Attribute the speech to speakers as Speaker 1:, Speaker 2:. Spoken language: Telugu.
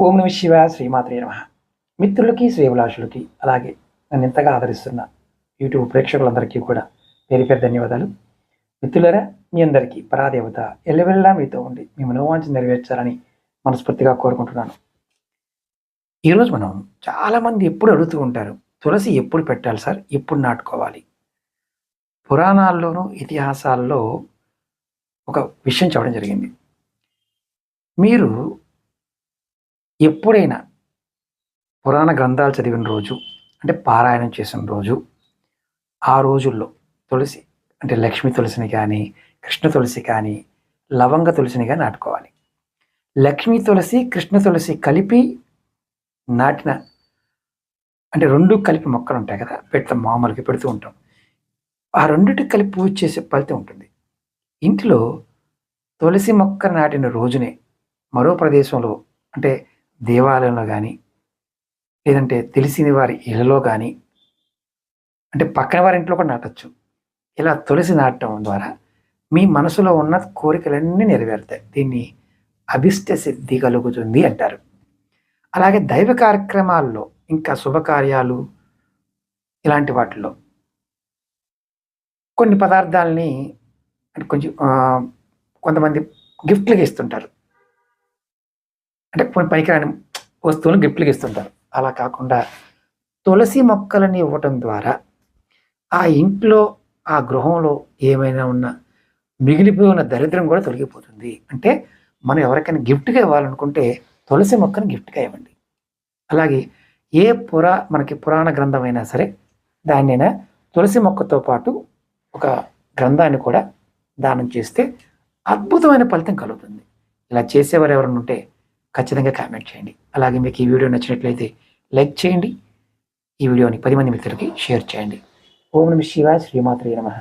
Speaker 1: ఓం నమ శివ శ్రీమాత్రే నమ. మిత్రులకి శ్రేయభిలాషులకి అలాగే నన్ను ఇంతగా ఆదరిస్తున్న యూట్యూబ్ ప్రేక్షకులందరికీ కూడా పేరు పేరు ధన్యవాదాలు. మిత్రులరా మీ అందరికీ పరాదేవత ఎల్లవెల్లా మీతో ఉండి మీ మనోవాంఛ నెరవేర్చాలని మనస్ఫూర్తిగా కోరుకుంటున్నాను. ఈరోజు మనం చాలామంది ఎప్పుడు అడుగుతూ ఉంటారు తులసి ఎప్పుడు పెట్టాలి సార్? ఎప్పుడు నాటుకోవాలి? పురాణాల్లోనూ ఇతిహాసాల్లో ఒక విషయం చెప్పడం జరిగింది. మీరు ఎప్పుడైనా పురాణ గ్రంథాలు చదివిన రోజు అంటే పారాయణం చేసిన రోజు ఆ రోజుల్లో తులసి అంటే లక్ష్మీ తులసిని కానీ కృష్ణ తులసి కానీ లవంగ తులసిని కానీ నాటుకోవాలి. లక్ష్మీ తులసి కృష్ణ తులసి కలిపి నాటిన అంటే రెండు కలిపి మొక్కలు ఉంటాయి కదా పెడతాం మామూలుగా పెడుతూ ఉంటాం. ఆ రెండిటికి కలిపి పూజ చేసే ఫలితం ఉంటుంది. ఇంట్లో తులసి మొక్క నాటిన రోజునే మరో ప్రదేశంలో అంటే దేవాలయంలో కానీ లేదంటే తెలిసిన వారి ఇళ్ళలో కానీ అంటే పక్కన వారి ఇంట్లో కూడా నాటచ్చు. ఇలా తులసి నాటడం ద్వారా మీ మనసులో ఉన్న కోరికలన్నీ నెరవేరుతాయి. దీన్ని అభిష్ట సిద్ధి కలుగుతుంది అంటారు. అలాగే దైవ కార్యక్రమాల్లో ఇంకా శుభకార్యాలు ఇలాంటి వాటిల్లో కొన్ని పదార్థాలని కొంచెం కొంతమంది గిఫ్ట్లుగా ఇస్తుంటారు. అంటే కొన్ని పనికిరాని వస్తువులను గిఫ్ట్లకు ఇస్తుంటారు. అలా కాకుండా తులసి మొక్కలని ఇవ్వటం ద్వారా ఆ ఇంట్లో ఆ గృహంలో ఏమైనా ఉన్న మిగిలిపోయి ఉన్న దరిద్రం కూడా తొలగిపోతుంది. అంటే మనం ఎవరికైనా గిఫ్ట్గా ఇవ్వాలనుకుంటే తులసి మొక్కను గిఫ్ట్గా ఇవ్వండి. అలాగే ఏ పురా మనకి పురాణ గ్రంథం అయినా సరే దాన్నైనా తులసి మొక్కతో పాటు ఒక గ్రంథాన్ని కూడా దానం చేస్తే అద్భుతమైన ఫలితం కలుగుతుంది. ఇలా చేసేవారు ఎవరైనా ఉంటే ఖచ్చితంగా కామెంట్ చేయండి. అలాగే మీకు ఈ వీడియో నచ్చినట్లయితే లైక్ చేయండి. ఈ వీడియోని పది మంది మిత్రులకి షేర్ చేయండి. ఓం నమ శివాయ శ్రీమాత్రే నమః.